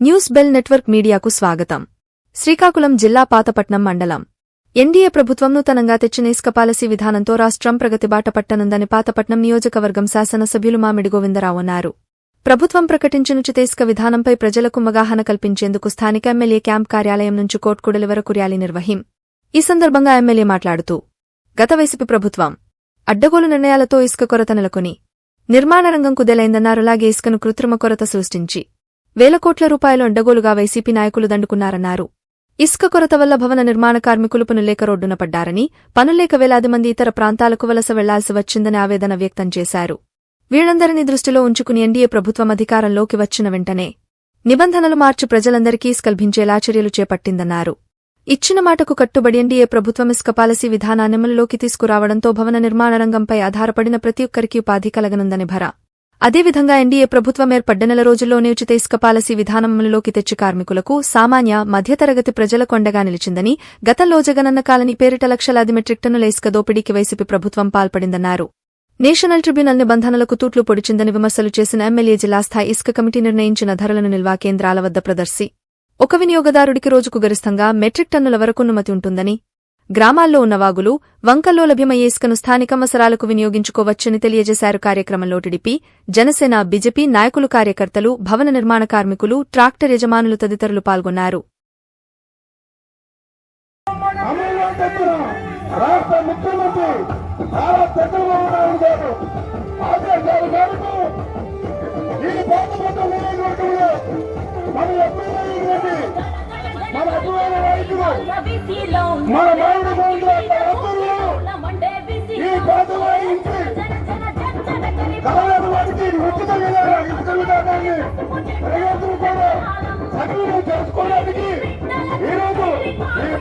News bell network మీడియాకు స్వాగతం. శ్రీకాకుళం జిల్లా పాతపట్నం మండలం. ఎన్డీఏ ప్రభుత్వం నూతనంగా తెచ్చిన ఇసుక పాలసీ విధానంతో రాష్ట్రం ప్రగతిబాట పట్టనుందని పాతపట్నం నియోజకవర్గం శాసనసభ్యులు మామిడి గోవిందరావు అన్నారు. ప్రభుత్వం ప్రకటించిన ఉచిత ఇసుక విధానంపై ప్రజలకు అవగాహన కల్పించేందుకు స్థానిక ఎమ్మెల్యే క్యాంప్ కార్యాలయం నుంచి కోట్కుడలి వరకు ర్యాలీ నిర్వహిం. ఈ సందర్భంగా ఎమ్మెల్యే మాట్లాడుతూ గత వైసీపీ ప్రభుత్వం అడ్డగోలు నిర్ణయాలతో ఇసుక కొరత నెలకొని నిర్మాణ రంగం కుదేలైందన్నారు. అలాగే ఇసుకను కృత్రిమ కొరత సృష్టించి వేల కోట్ల రూపాయలు అండగోలుగా వైసీపీ నాయకులు దండుకున్నారన్నారు. ఇసుక కొరత వల్ల భవన నిర్మాణ కార్మికులు పనులేక రోడ్డున పడ్డారని పనులేక వేలాది మంది ఇతర ప్రాంతాలకు వలస వెళ్ళాల్సి వచ్చిందని ఆవేదన వ్యక్తం చేశారు. వీళ్ళందరినీ దృష్టిలో ఉంచుకుని ఎన్డీఏ ప్రభుత్వం అధికారంలోకి వచ్చిన వెంటనే నిబంధనలు మార్చి ప్రజలందరికీ స్కల్భించేలా చర్యలు చేపట్టిందన్నారు. ఇచ్చిన మాటకు కట్టుబడి ఎన్డీఏ ప్రభుత్వం ఇసుక పాలసీ విధానాన్ని అమలులోకి తీసుకురావడంతో భవన నిర్మాణ రంగంపై ఆధారపడిన ప్రతి ఒక్కరికి ఉపాధి కలగనుందని భర అదేవిధంగా ఎన్డీఏ ప్రభుత్వం ఏర్పడ్డ నెల రోజుల్లోనే ఉచిత ఇసుక పాలసీ విధానంలోకి తెచ్చి కార్మికులకు సామాన్య మధ్యతరగతి ప్రజలకు కొండగా నిలిచిందని గతంలో జగనన్న కాలనీ పేరిట లక్షలాది మెట్రిక్ టన్నుల ఇసుక దోపిడీకి వైసీపీ ప్రభుత్వం పాల్పడిందన్నారు. నేషనల్ ట్రిబ్యునల్ నిబంధనలకు తూట్లు పొడిచిందని విమర్శలు చేసిన ఎమ్మెల్యే జిల్లా స్థాయి ఇసుక కమిటీ నిర్ణయించిన ధరలను నిల్వా కేంద్రాల వద్ద ప్రదర్శి. ఒక వినియోగదారుడికి రోజుకు గరిష్టంగా మెట్రిక్ టన్నుల వరకు అనుమతి ఉంటుందని గ్రామాల్లో ఉన్న వాగులు వంకల్లో లభ్యమయ్యే ఇసుకను స్థానిక అవసరాలకు వినియోగించుకోవచ్చని తెలియజేశారు కార్యక్రమంలో టీడీపీ జనసేన బీజేపీ నాయకులు కార్యకర్తలు భవన నిర్మాణ కార్మికులు ట్రాక్టర్ యజమానులు తదితరులు పాల్గొన్నారు. రాష్ట్ర ముఖ్యమంత్రి మన మామిడి పండ్ల ఈ పాత ఉచిత విధానాన్ని ప్రయోజనం కూడా చేసుకోవడానికి ఈరోజు ఈ